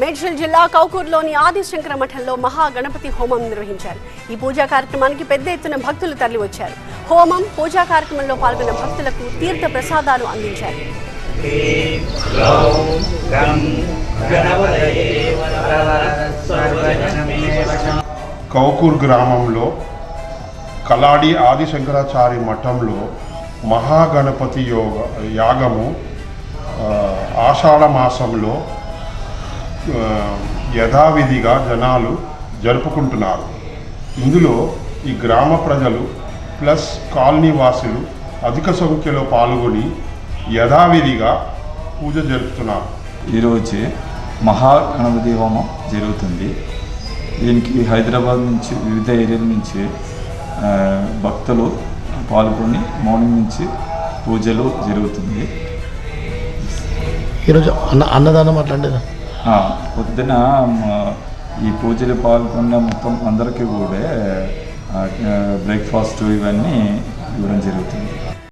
మేడ్చల్ జిల్లా కౌకూరులోని ఆదిశంకర మఠంలో మహాగణపతి హోమం నిర్వహించారు. ఈ పూజా కార్యక్రమానికి పెద్ద ఎత్తున భక్తులు తరలివచ్చారు. హోమం పూజా కార్యక్రమంలో పాల్గొన్న భక్తులకు తీర్థ ప్రసాదాలు అందించారు. కౌకూర్ గ్రామంలో కలాడి ఆదిశంకరాచారి మఠంలో మహాగణపతి యోగ యాగము ఆషాఢ మాసంలో యథావిధిగా జనాలు జరుపుకుంటున్నారు. ఇందులో ఈ గ్రామ ప్రజలు ప్లస్ కాలనీ వాసులు అధిక సంఖ్యలో పాల్గొని యథావిధిగా పూజ జరుపుతున్నారు. ఈరోజు మహాగణపతి హోమం జరుగుతుంది. దీనికి హైదరాబాద్ నుంచి వివిధ ఏరియాల నుంచి భక్తులు పాల్గొని మార్నింగ్ నుంచి పూజలు జరుగుతుంది. ఈరోజు అన్న అన్నదానం అట్లాంటిదా? పొద్దున ఈ పూజలు పాల్గొన్న మొత్తం అందరికీ కూడా బ్రేక్ఫాస్ట్ ఇవన్నీ ఇవ్వడం జరుగుతుంది.